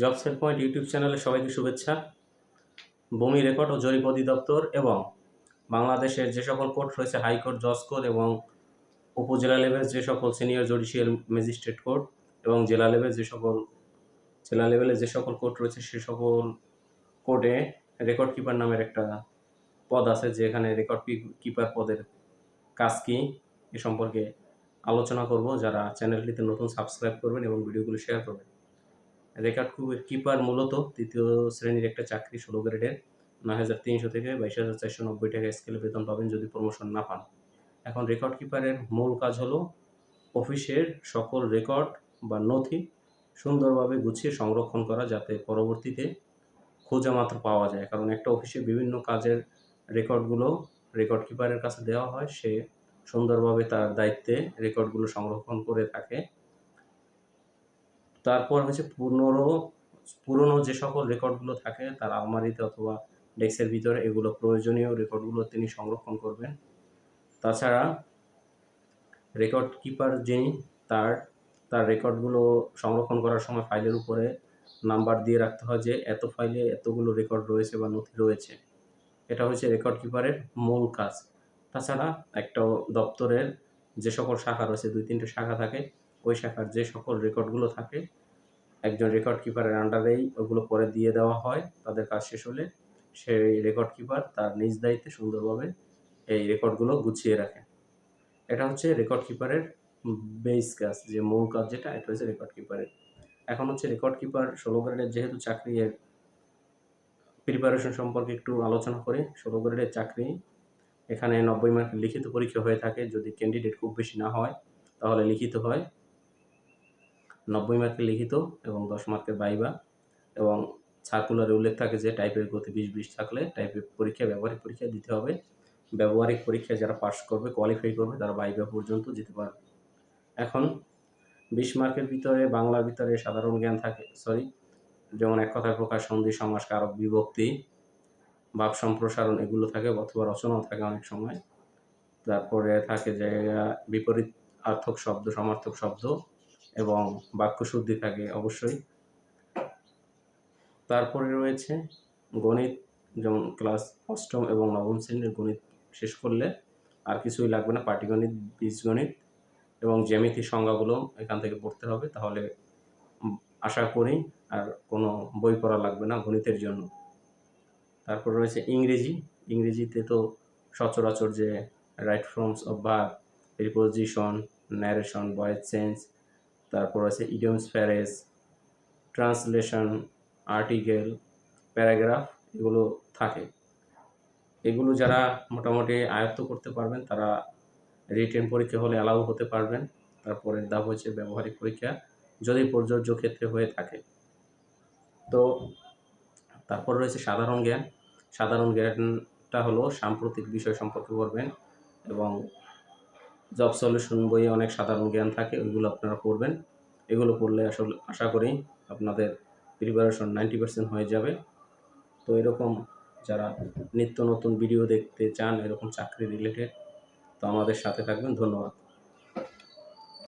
Job sell point YouTube চ্যানেলে সবাইকে শুভেচ্ছা। ভূমি রেকর্ড ও জরিপ অধিদপ্তর এবং বাংলাদেশের যে সকল কোর্ট রয়েছে হাইকোর্ট জজ কোর্ট এবং উপজেলা লেভেল যে সকল সিনিয়র জুডিশিয়াল ম্যাজিস্ট্রেট কোর্ট এবং জেলা লেভেল যে সকল, জেলা লেভেলে যে সকল কোর্ট রয়েছে, সে সকল কোর্টে রেকর্ড কিপার নামের একটা পদ আছে যেখানে রেকর্ড কিপার পদের কাজ কি এ সম্পর্কে আলোচনা করব। যারা চ্যানেলটিতে নতুন সাবস্ক্রাইব করবেন এবং ভিডিওগুলো শেয়ার করবেন। রেকর্ড কিপার মূলত, তৃতীয় শ্রেণির একটা চাকরি ষোলো গ্রেডের। নয় হাজার তিনশো থেকে বাইশ হাজার চারশো নব্বই টাকা স্কেলে বেতন পাবেন যদি প্রমোশন না পান। এখন রেকর্ড কিপারের মূল কাজ হলো অফিসের সকল রেকর্ড বা নথি সুন্দরভাবে গুছিয়ে সংরক্ষণ করা যাতে পরবর্তীতে খোঁজা মাত্র পাওয়া যায়। কারণ একটা অফিসে বিভিন্ন কাজের রেকর্ডগুলো রেকর্ড কিপারের কাছে দেওয়া হয়, সে সুন্দরভাবে তার দায়িত্বে রেকর্ডগুলো সংরক্ষণ করে থাকে। তারপর হচ্ছে পুনরো পুরনো যে সকল রেকর্ডগুলো থাকে, তার আলমারিতে অথবা ডেস্কের ভিতরে এগুলো প্রয়োজনীয় রেকর্ডগুলো তিনি সংরক্ষণ করবেন। তাছাড়া রেকর্ড কিপার যিনি, তার তার রেকর্ডগুলো সংরক্ষণ করার সময় ফাইলের উপরে নাম্বার দিয়ে রাখতে হয় যে এত ফাইলে এতগুলো রেকর্ড রয়েছে বা নথি রয়েছে। এটা হচ্ছে রেকর্ড কিপারের মূল কাজ। তাছাড়া একটা দপ্তরের যে সকল শাখা রয়েছে দুই তিনটে শাখা থাকে ওই শাখার যে সকল রেকর্ডগুলো থাকে, একজন রেকর্ড কিপারের আন্ডারেই ওগুলো পরে দিয়ে দেওয়া হয়, তাদের কাজ শেষ হলে সেই রেকর্ড কিপার তার নিজ দায়িত্বে সুন্দরভাবে এই রেকর্ডগুলো গুছিয়ে রাখে। এটা হচ্ছে রেকর্ড কিপারের বেস কাজ, যে মূল কাজ যেটা, এটা হচ্ছে রেকর্ড কিপারের। এখন হচ্ছে রেকর্ড কিপার ষোলো গ্রেডের যেহেতু চাকরি, এর প্রিপারেশন সম্পর্কে একটু আলোচনা করে, ষোলো গ্রেডের চাকরি, এখানে নব্বই মার্কের লিখিত পরীক্ষা হয়ে থাকে, যদি ক্যান্ডিডেট খুব বেশি না হয়, তাহলে লিখিত হয়। নব্বই মার্কের লিখিত এবং দশ মার্কের বাইবা এবং সার্কুলারে উল্লেখ থাকে যে টাইপের গতি বিশ বিশ থাকলে টাইপের পরীক্ষা, ব্যবহারিক পরীক্ষা দিতে হবে। ব্যবহারিক পরীক্ষায় যারা পাস করবে কোয়ালিফাই করবে, তারা বাইবা পর্যন্ত যেতে পারবে। এখন বিশ মার্কের ভিতরে বাংলার ভিতরে সাধারণ জ্ঞান থাকে সরি যেমন এক কথায় প্রকাশ, সন্ধি, সমাস, কারক, বিভক্তি, ভাব সম্প্রসারণ এগুলো থাকে অথবা রচনাও থাকে অনেক সময়। তারপরে থাকে যে বিপরীত আর্থক শব্দ, সমার্থক শব্দ। এবং বাক্য শুদ্ধি থাকে অবশ্যই। তারপরে রয়েছে গণিত, যেমন ক্লাস অষ্টম এবং নবম শ্রেণির গণিত শেষ করলে আর কিছুই লাগবে না, পাটিগণিত, বীজগণিত এবং জ্যামিতি সংজ্ঞাগুলো এখান থেকে পড়তে হবে। তাহলে আশা করি আর কোনো বই পড়া লাগবে না গণিতের জন্য। তারপর রয়েছে ইংরেজি। ইংরেজিতে তো সচরাচর যে right forms of verb preposition narration voice change তারপর আছে idioms phrases translation article paragraph এগুলো থাকে। এগুলো যারা মোটামুটি আয়ত্ত করতে পারবেন, তারা রিটেন পরীক্ষা হলে অ্যালাউ হতে পারবেন। তারপরে ধাপ হচ্ছে ব্যবহারিক পরীক্ষা, যদি প্রযোজ্য ক্ষেত্রে হয়ে থাকে। তো তারপর রয়েছে সাধারণ জ্ঞান। সাধারণ জ্ঞানটা হলো সাম্প্রতিক বিষয় সম্পর্কে পড়বেন এবং জব সলিউশন বইয়ে অনেক সাধারণ জ্ঞান থাকে, ওইগুলো আপনারা পড়বেন। এগুলো পড়লে আসলে আশা করি আপনাদের প্রিপারেশন নাইনটি পার্সেন্ট হয়ে যাবে। তো এরকম যারা নিত্য নতুন ভিডিও দেখতে চান, এরকম চাকরি রিলেটেড তো আমাদের সাথে থাকবেন। ধন্যবাদ।